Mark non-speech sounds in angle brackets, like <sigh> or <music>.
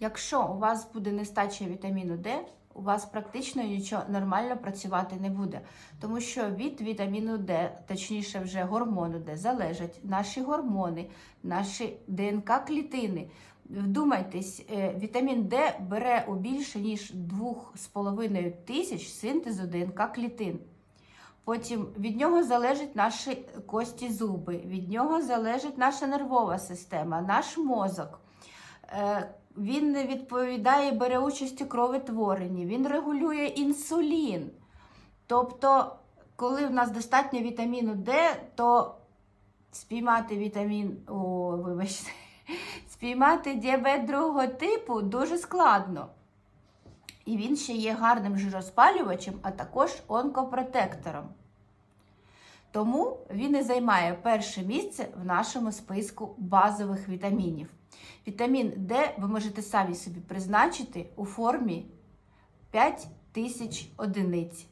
Якщо у вас буде нестача вітаміну Д, у вас практично нічого нормально працювати не буде, тому що від вітаміну Д, точніше вже гормону Д, залежать наші гормони, наші ДНК клітини. Вдумайтесь, е, вітамін Д бере у більше ніж 2,5 тисяч синтезу ДНК клітин. Потім від нього залежать наші кості зуби, від нього залежить наша нервова система, наш мозок. Е, Він відповідає, бере участь у кровотворенні, він регулює інсулін. Тобто, коли в нас достатньо вітаміну Д, то спіймати вітамін, о, вибачте, <laughs> спіймати діабет другого типу дуже складно. І він ще є гарним жироспалювачем, а також онкопротектором. Тому він і займає перше місце в нашому списку базових вітамінів. Вітамін Д ви можете самі собі призначити у формі 5000 одиниць.